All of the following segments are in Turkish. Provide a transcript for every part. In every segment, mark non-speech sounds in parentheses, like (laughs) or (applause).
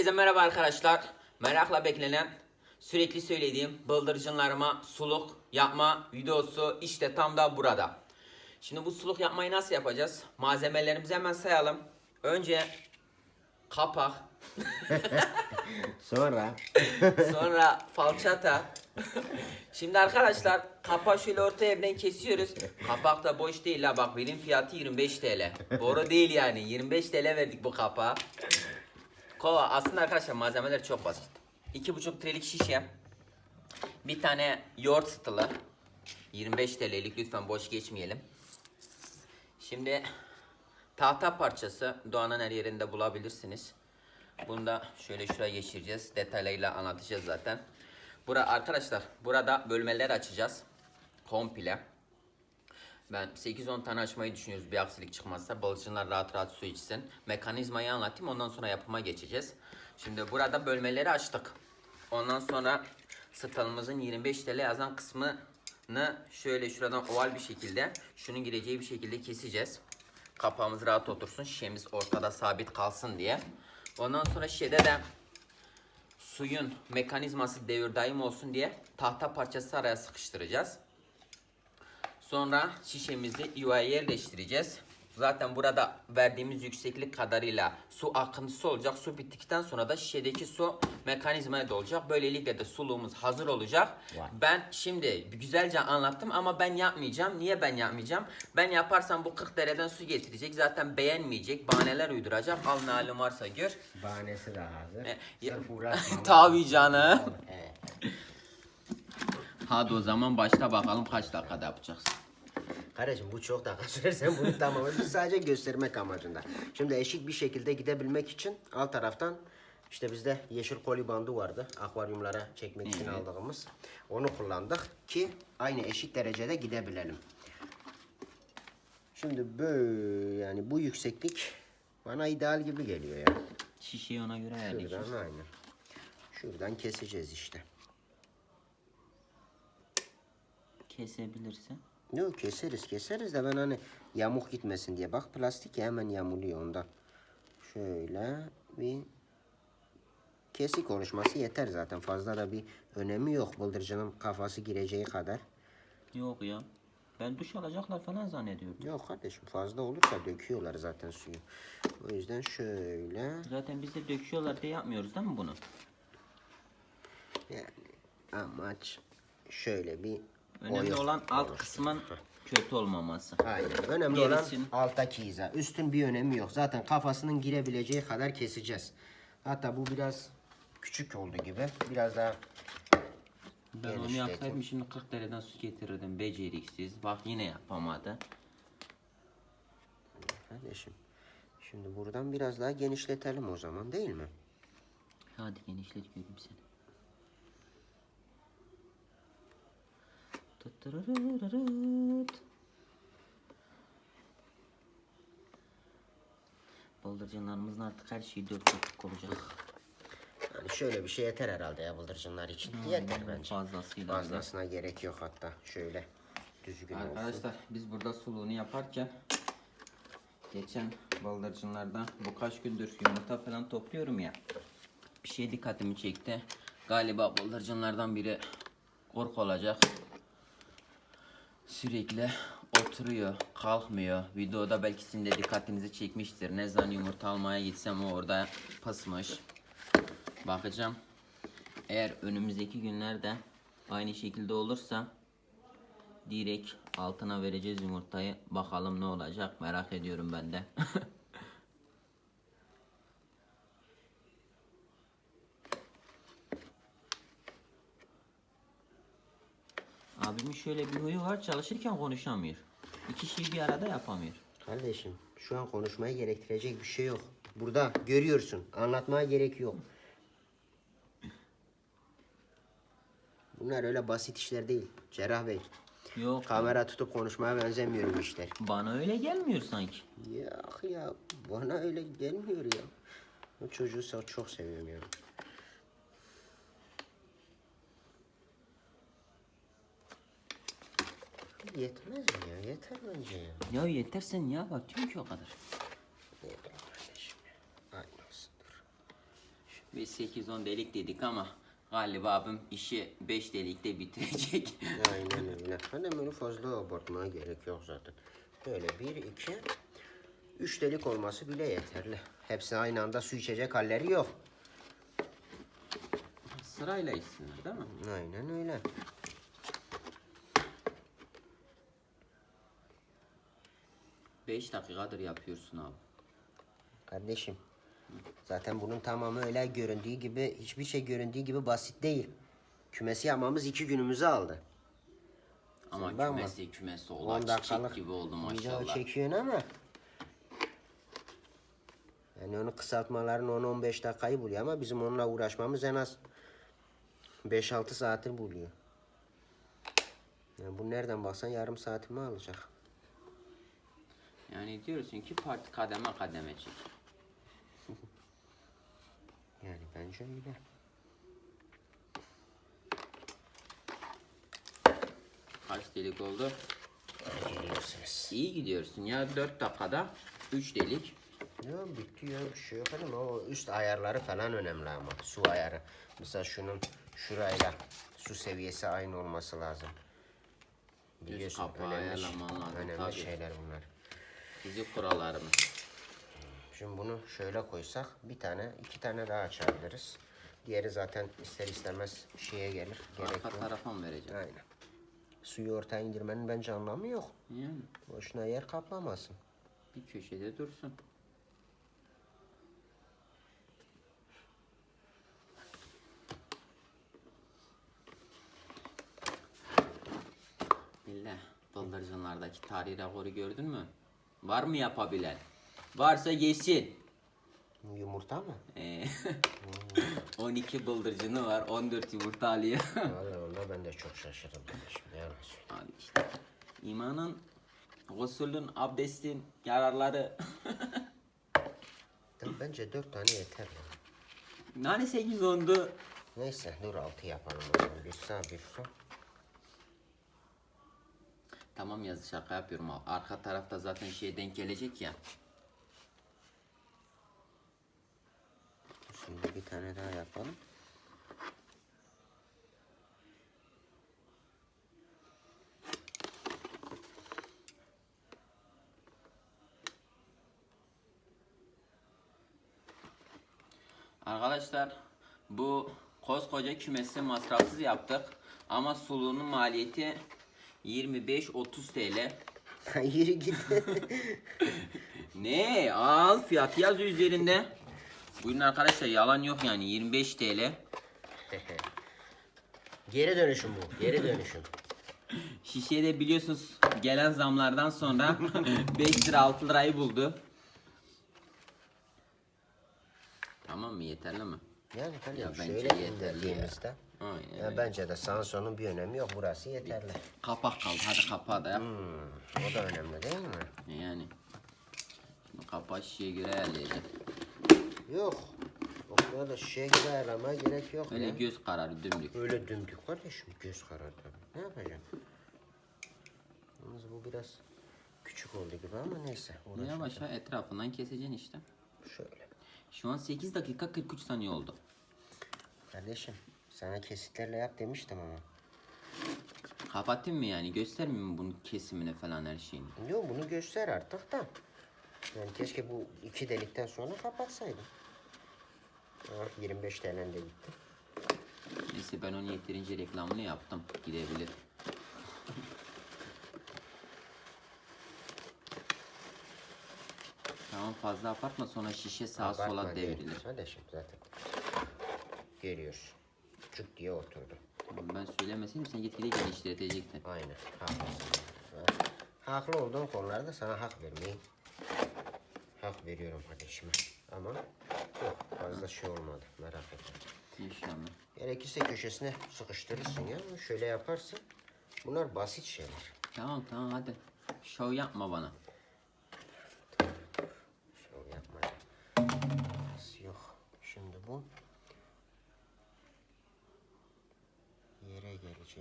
Herkese merhaba arkadaşlar. Merakla beklenen, sürekli söylediğim bıldırcınlarıma suluk yapma videosu işte tam da burada. Şimdi bu suluk yapmayı nasıl yapacağız? Malzemelerimizi hemen sayalım. Önce kapak, (laughs) Sonra (laughs) sonra falçata. (laughs) Şimdi arkadaşlar kapağı şöyle orta yerden kesiyoruz. Kapak da boş değil ha bak benim fiyatı 25 TL. Doğru değil yani 25 TL verdik bu kapağa. Kova aslında arkadaşlar malzemeler çok basit. 2,5 litrelik şişe. Bir tane yoğurt sıtılı. 25 TL'lik lütfen boş geçmeyelim. Şimdi tahta parçası Doğan'ın her yerinde bulabilirsiniz. Bunu da şöyle şuraya geçireceğiz. Detaylarıyla anlatacağız zaten. Bura arkadaşlar burada bölmeler açacağız. Komple. Ben 8-10 tane açmayı düşünüyoruz bir aksilik çıkmazsa. Balıkçılar rahat rahat su içsin. Mekanizmayı anlatayım ondan sonra yapıma geçeceğiz. Şimdi burada bölmeleri açtık. Ondan sonra stylımızın 25 TL yazan kısmını şöyle şuradan oval bir şekilde şunun gireceği bir şekilde keseceğiz. Kapağımız rahat otursun. Şişemiz ortada sabit kalsın diye. Ondan sonra şişede de suyun mekanizması devir daim olsun diye tahta parçası araya sıkıştıracağız. Sonra şişemizi yuvaya yerleştireceğiz. Zaten burada verdiğimiz yükseklik kadarıyla su akıntısı olacak. Su bittikten sonra da şişedeki su mekanizmaya dolacak. Böylelikle de suluğumuz hazır olacak. Vay. Ben şimdi güzelce anlattım ama ben yapmayacağım. Niye ben yapmayacağım? Ben yaparsam bu 40 dereden su getirecek. Zaten beğenmeyecek. Bahaneler uyduracak. Al ne halin varsa gör. bahanesi de hazır. E, uğraşmamak. (laughs) Tabii canım. Hadi o zaman başla bakalım kaç dakikada yapacaksın. Kardeşim bu çok dakika sürersen bunu tamamen biz (laughs) sadece göstermek amacında. Şimdi eşit bir şekilde gidebilmek için alt taraftan işte bizde yeşil koli bandı vardı. Akvaryumlara çekmek için Evet. aldığımız. Onu kullandık ki aynı eşit derecede gidebilelim. Şimdi böyle yani bu yükseklik bana ideal gibi geliyor ya. Şişeyi ona göre ayarlayacağız. Şuradan. Şuradan keseceğiz işte. Kesebilirsin. Yok keseriz keseriz de ben hani yamuk gitmesin diye. Bak plastik ya hemen yamuluyor ondan. Şöyle bir kesik oluşması yeter zaten. Fazla da bir önemi yok. Bıldırcının kafası gireceği kadar. Yok ya. Ben duş alacaklar falan zannediyordum. Yok kardeşim fazla olursa döküyorlar zaten suyu. O yüzden şöyle Zaten biz de döküyorlar diye yapmıyoruz değil mi bunu? yani amaç şöyle bir Önemli oyun olan alt kısmın kötü olmaması. Aynen. Önemli Gerisin. olan alttaki hiza. Üstün bir önemi yok. Zaten kafasının girebileceği kadar keseceğiz. Hatta bu biraz küçük oldu gibi. Biraz daha Ben onu genişletin. yapsaydım şimdi 40 dereden su getirirdim beceriksiz. Bak yine yapamadı. Kardeşim. Şimdi buradan biraz daha genişletelim o zaman değil mi? Hadi genişlet göreyim seni. Bıldırcınlarımızın artık her şeyi dört dörtlük olacak. Yani şöyle bir şey yeter herhalde ya bıldırcınlar için. yeter bence. Fazlasıyla. Fazlasına gerek yok hatta. Şöyle düzgün olsun. Arkadaşlar biz burada suluğunu yaparken geçen baldırcınlardan bu kaç gündür yumurta falan topluyorum ya. Bir şey dikkatimi çekti. Galiba baldırcınlardan biri kork olacak. Sürekli oturuyor, kalkmıyor. Videoda belki sizin de dikkatinizi çekmiştir. Ne zaman yumurta almaya gitsem o orada pısmış. Bakacağım. Eğer önümüzdeki günlerde aynı şekilde olursa direkt altına vereceğiz yumurtayı. Bakalım ne olacak merak ediyorum ben de. (laughs) Abimin şöyle bir huyu var çalışırken konuşamıyor. İki şeyi bir arada yapamıyor. Kardeşim şu an konuşmaya gerektirecek bir şey yok. Burada görüyorsun. Anlatmaya gerek yok. Bunlar öyle basit işler değil. Cerrah Bey. Yok Kamera tutup konuşmaya benzemiyor bu işler. bana öyle gelmiyor sanki. Ya ya bana öyle gelmiyor ya. O çocuğu çok seviyorum ya. Yetmez mi ya? Yeter bence ya. Ya yeter sen niye abartıyorsun ki o kadar? Yeter kardeşim ya. Aynı olsun dur. Biz 8-10 delik dedik ama galiba abim işi 5 delikte bitirecek. (laughs) Aynen öyle. Hani böyle fazla abartmaya gerek yok zaten. Böyle bir, iki, üç delik olması bile yeterli. Hepsi aynı anda su içecek halleri yok. Sırayla içsinler değil mi? Aynen öyle. Beş dakikadır yapıyorsun abi. Kardeşim. Zaten bunun tamamı öyle göründüğü gibi, hiçbir şey göründüğü gibi basit değil. Kümesi yapmamız iki günümüzü aldı. Ama Sen bakma. kümesi kümesi 10 olan dakikalık çiçek gibi oldu video maşallah. çekiyorsun ama yani onu kısaltmaların 10-15 dakikayı buluyor ama bizim onunla uğraşmamız en az 5-6 saati buluyor. Yani bu nereden baksan yarım saatimi alacak. Yani diyorsun ki parti kademe kademe çek. (laughs) Yani bence öyle. Kaç delik oldu? Görüyorsunuz. İyi gidiyorsun ya 4 dakikada 3 delik. Ya bitti ya bir şey yok ama o üst ayarları falan önemli ama su ayarı. Mesela şunun şurayla su seviyesi aynı olması lazım. Biliyorsun kapağı önemli, ayarlaman lazım, önemli tabii. şeyler bunlar. Fizik kurallarımız. Şimdi bunu şöyle koysak bir tane iki tane daha açabiliriz. Diğeri zaten ister istemez şeye gelir. Arka yok. tarafa mı vereceğim? Aynen. Suyu ortaya indirmenin bence anlamı yok. Yani Boşuna yer kaplamasın. bir köşede dursun. Billah, bıldırcınlardaki tarihi rekoru gördün mü? Var mı yapabilen? Varsa yesin. Yumurta mı? Ee, (laughs) 12 bıldırcını var, 14 yumurta alıyor. (laughs) Vallahi ben de çok şaşırdım kardeşim. Ne yalan söyleyeyim. Abi işte imanın, gusülün, abdestin yararları. (laughs) Ya Bence dört tane yeter. ya. Nane 8 ondu. Neyse dur altı yapalım o zaman. Bir sağ bir sol. Tamam yazı şaka yapıyorum. Arka tarafta zaten şey denk gelecek ya. Şimdi bir tane daha yapalım. Arkadaşlar bu koskoca kümesi masrafsız yaptık. Ama suluğunun maliyeti 25-30 TL. Yürü git. (laughs) Ne? Al fiyatı yazıyor üzerinde. Buyurun arkadaşlar yalan yok yani 25 TL. (laughs) Geri dönüşüm bu. Geri dönüşüm. Şişeye de biliyorsunuz gelen zamlardan sonra (laughs) 5 lira 6 lirayı buldu. Tamam mı yeterli mi? Yani hani Ya bence şöyle yeterli ya. Aynen Ya bence de sağın bir önemi yok. Burası yeterli. Kapak kaldı hadi kapağı da yap. Hmm, o da önemli değil mi? Yani. Şimdi kapağı şişeye göre ayarlayacağım. Yok. O kadar da şişeye gibi ayarlamaya gerek yok Öyle ya. göz kararı dümdük. Öyle dümdük kardeşim. Göz kararı tabii. Ne yapacağım? Yalnız bu biraz küçük oldu gibi ama neyse. Yavaş yavaş etrafından keseceksin işte. Şöyle. Şu an 8 dakika 43 saniye oldu. Kardeşim sana kesitlerle yap demiştim ama. Kapatayım mı yani? Göstermeyeyim mi bunun kesimini falan her şeyini? Yok bunu göster artık da. Yani keşke bu iki delikten sonra kapatsaydım. Ah, 25 TL'den de gitti. Neyse ben onu yeterince reklamını yaptım. Gidebilir. Tamam fazla abartma sonra şişe sağa sola değil. devrilir. Kardeşim zaten. Görüyorsun. Cuk diye oturdu. Tamam, Ben söylemeseydim sen gitgide geliştirecektin. Aynen. Haklısın. Ha, Haklı olduğun konularda sana hak vermeyi hak veriyorum kardeşime. Ama yok fazla şey olmadı merak etme. İnşallah. Gerekirse köşesine sıkıştırırsın ya. Şöyle yaparsın. Bunlar basit şeyler. Tamam tamam hadi. Şov yapma bana.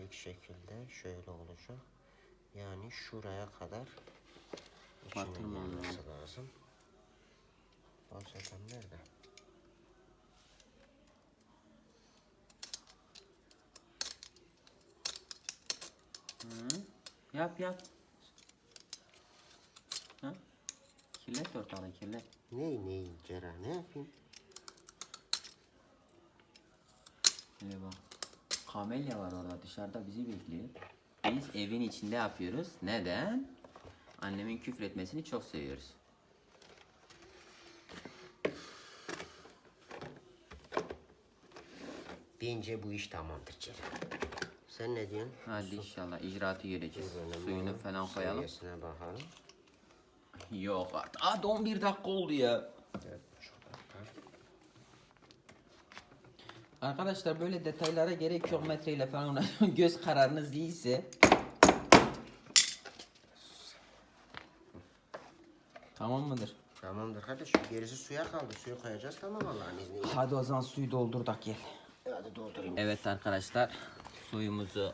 gelecek şekilde şöyle olacak. Yani şuraya kadar içine girmesi lazım. Bahseten nerede? Hı. Yap yap. Ha? Kirlet ortalığı kirlet. Ney ney Cera ne yapayım? Eyvah. Kamelya var orada dışarıda bizi bekliyor. Biz evin içinde yapıyoruz. Neden? Annemin küfretmesini çok seviyoruz. Bence bu iş tamamdır Cera. Sen ne diyorsun? Hadi inşallah icraatı göreceğiz. Suyunu bunu falan koyalım. seviyesine bakalım. Yok artık. Aa 11 dakika oldu ya. Dört buçuk dakika. Arkadaşlar böyle detaylara gerek yok metreyle falan. (laughs) Göz kararınız değilse. Tamam mıdır? Tamamdır kardeşim. Gerisi suya kaldı. Suyu koyacağız tamam Allah'ın izniyle. Hadi o zaman suyu doldurdak gel. Hadi doldurayım. Evet arkadaşlar suyumuzu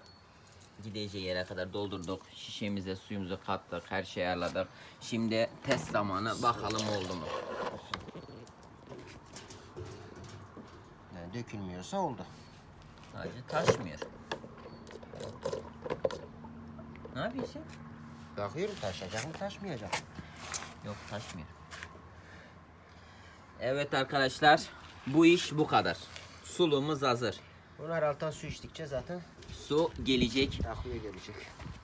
gideceği yere kadar doldurduk. Şişemize suyumuzu kattık. Her şeyi ayarladık. Şimdi test zamanı bakalım oldu mu? Dökülmüyorsa oldu. Acı taşmıyor. Ne yapıyorsun? Bakıyorum taşacak mı taşmayacak mı? Yok taşmıyor. Evet arkadaşlar bu iş bu kadar. Suluğumuz hazır. Bunlar alttan su içtikçe zaten Su gelecek. takviye gelecek.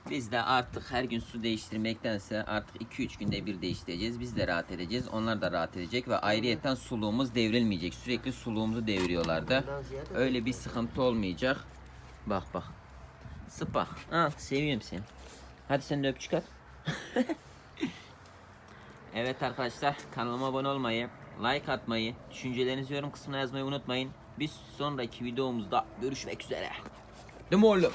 Biz de artık her gün su değiştirmektense artık 2-3 günde bir değiştireceğiz. Biz de rahat edeceğiz. Onlar da rahat edecek ve ayrıyeten suluğumuz devrilmeyecek. Sürekli suluğumuzu deviriyorlardı. Öyle bir sıkıntı olmayacak. Bak bak. Sıpak. Ha, seviyorum seni. Hadi sen de öpücük at. (laughs) evet arkadaşlar kanalıma abone olmayı, like atmayı, düşüncelerinizi yorum kısmına yazmayı unutmayın. Bir sonraki videomuzda görüşmek üzere. Değil mi oğlum?